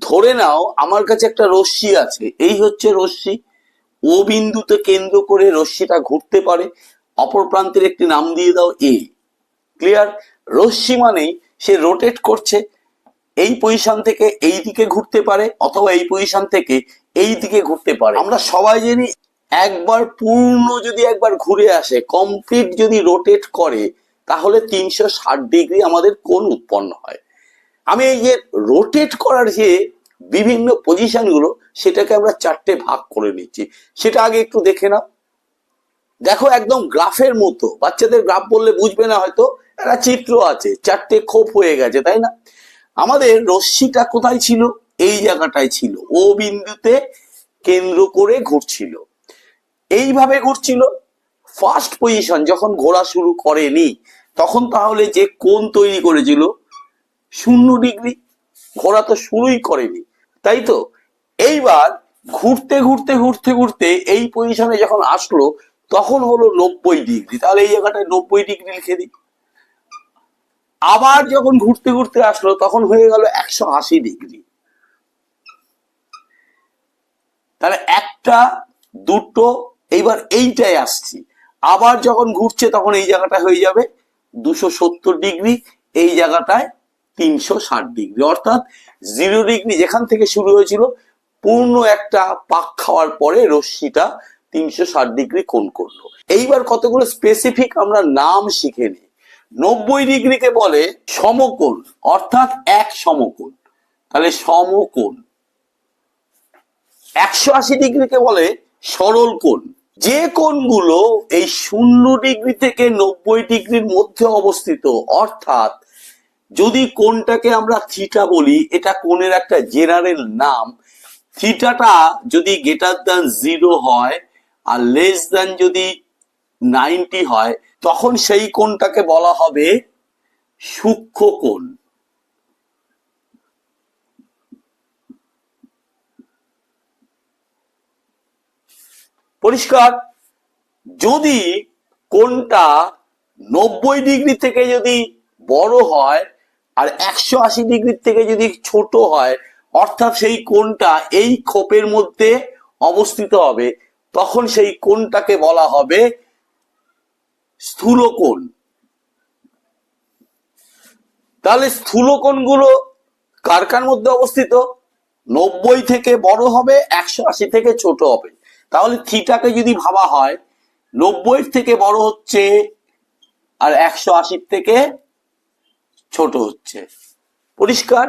ধরে নাও, আমার কাছে একটা রশ্মি আছে। এই হচ্ছে রশ্মি। ও বিন্দুতে কেন্দ্র করে রশ্মিটা ঘুরতে পারে। অপর প্রান্তের একটি নাম দিয়ে দাও এ ক্লিয়ার রশ্মি মানেই সে রোটেট করছে। এই পজিশন থেকে এই দিকে ঘুরতে পারে অথবা এই পজিশন থেকে এই দিকে ঘুরতে পারে। আমরা সবাই জানি একবার পূর্ণ যদি একবার ঘুরে আসে কমপ্লিট যদি রোটেট করে, তাহলে তিনশো ষাট ডিগ্রি আমাদের কোন উৎপন্ন হয়। আমি এই যে রোটেট করার যে বিভিন্ন পজিশনগুলো, সেটাকে আমরা চারটে ভাগ করে নিচ্ছি। সেটা আগে একটু দেখে নাও। দেখো একদম গ্রাফের মতো। বাচ্চাদের গ্রাফ বললে বুঝবে না হয়তো। একটা চিত্র আছে, চারটে খোপ হয়ে গেছে, তাই না? আমাদের রশ্মিটা কোথায় ছিল? এই জায়গাটায় ছিল। ও বিন্দুতে কেন্দ্র করে ঘুরছিল। এইভাবে ঘুরছিল। ফার্স্ট পজিশন যখন ঘোরা শুরু করেনি, তখন তাহলে যে কোন তৈরি করেছিল শূন্য ডিগ্রি। ঘোরা তো শুরুই করেনি। তাই তো? এইবার ঘুরতে ঘুরতে ঘুরতে ঘুরতে এই পজিশনে যখন আসলো, তখন হলো নব্বই ডিগ্রি। তাহলে এই জায়গাটায় নব্বই ডিগ্রি লিখে দিই। আবার যখন ঘুরতে ঘুরতে আসলো, তখন হয়ে গেল একশো আশি ডিগ্রি। তাহলে একটা, দুটো, এইবার এইটাই আসছি। আবার যখন ঘুরছে, তখন এই জায়গাটা হয়ে যাবে দুশো সত্তর ডিগ্রি। এই জায়গাটায় তিনশো ষাট ডিগ্রি। অর্থাৎ জিরো ডিগ্রি যেখান থেকে শুরু হয়েছিল, পূর্ণ একটা পাক খাওয়ার পরে রশ্মিটা তিনশো ষাট ডিগ্রি কোণ করল। এইবার কতগুলো স্পেসিফিক আমরা নাম শিখে নিই। নব্বই ডিগ্রিকে বলে সমকোণ, অর্থাৎ এক সমকোণ। তাহলে সমকোণ। একশো আশি ডিগ্রিকে বলে সরল কোণ। যে কোণগুলো এই শূন্য ডিগ্রি থেকে নব্বই ডিগ্রির মধ্যে অবস্থিত, অর্থাৎ যদি কোনটাকে আমরা থিটা বলি, এটা কোণের একটা জেনারেল নাম। থিটাটা যদি গ্রেটার দ্যান জিরো হয় আর লেস দ্যান যদি নাইনটি হয়, তখন সেই কোণটাকে বলা হবে সূক্ষ্ম কোণ। পরিষ্কার? যদি কোনটা নব্বই ডিগ্রি থেকে যদি বড় হয় আর একশো আশি ডিগ্রি থেকে যদি ছোট হয়, অর্থাৎ সেই কোণটা এই খোপের মধ্যে অবস্থিত হবে, তখন সেই কোণটাকে বলা হবে স্থূল কোণ তাহলে স্থূল কোণগুলো কার মধ্যে অবস্থিত? নব্বই থেকে বড় হবে, একশো আশি থেকে ছোট হবে। তাহলে থিটাকে যদি ভাবা হয়, নব্বই থেকে বড় হচ্ছে আর একশো আশির থেকে ছোট হচ্ছে। পরিষ্কার?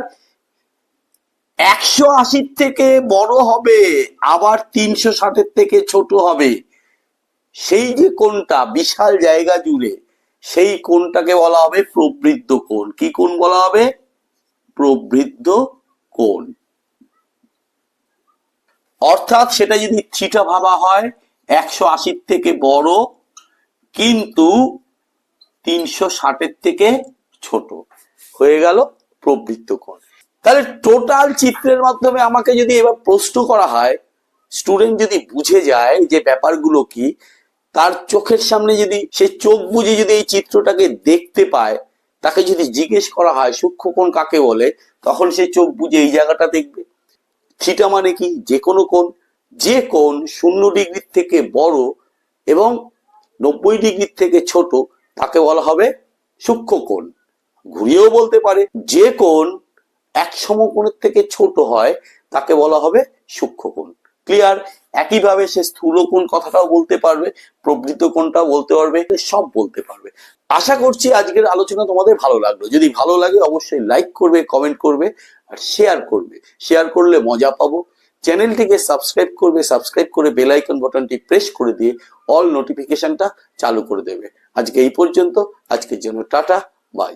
একশো আশির থেকে বড় হবে, আবার তিনশো ষাটের থেকে ছোট হবে। সেই যে কোনটা বিশাল জায়গা জুড়ে, সেই কোনটাকে বলা হবে প্রবৃদ্ধ কোণ। কি কোণ বলা হবে? প্রবৃদ্ধ কোণ। অর্থাৎ সেটা যদি থিটা ভাবা হয়, একশো আশির থেকে বড়, কিন্তু তিনশো ষাটের থেকে ছোট। হয়ে গেল প্রবৃত্ত কোণ। তাহলে টোটাল চিত্রের মাধ্যমে আমাকে যদি এবার প্রশ্ন করা হয় স্টুডেন্ট যদি বুঝে যায় যে ব্যাপারগুলো কি, তার চোখের সামনে যদি, সে চোখ বুঝে যদি এই চিত্রটাকে দেখতে পায়, তাকে যদি জিজ্ঞেস করা হয় সূক্ষ্ম কোণ কাকে বলে, তখন সে চোখ বুঝে এই জায়গাটা দেখবে। থিটা মানে কি? যে কোনো কোণ, যে কোণ শূন্য ডিগ্রির থেকে বড় এবং নব্বই ডিগ্রির থেকে ছোট, তাকে বলা হবে সূক্ষ্ম কোণ। ঘুরিয়েও বলতে পারে, যে কোণ এক সমকোণের থেকে ছোট হয়, তাকে বলা হবে সূক্ষ্ম কোণ। ক্লিয়ার একইভাবে সে স্থূল কোণ কথাটাও বলতে পারবে, প্রবৃত্ত কোণটাও বলতে পারবে, সব বলতে পারবে। আশা করছি আজকের আলোচনা তোমাদের ভালো লাগল। যদি ভালো লাগে অবশ্যই লাইক করবে কমেন্ট করবে আর শেয়ার করবে। শেয়ার করলে মজা পাবো। চ্যানেলটিকে সাবস্ক্রাইব করবে সাবস্ক্রাইব করে বেল আইকন বাটনটি প্রেস করে দিয়ে অল নোটিফিকেশনটা চালু করে দেবে। আজকে এই পর্যন্ত, আজকের জন্য টাটা বাই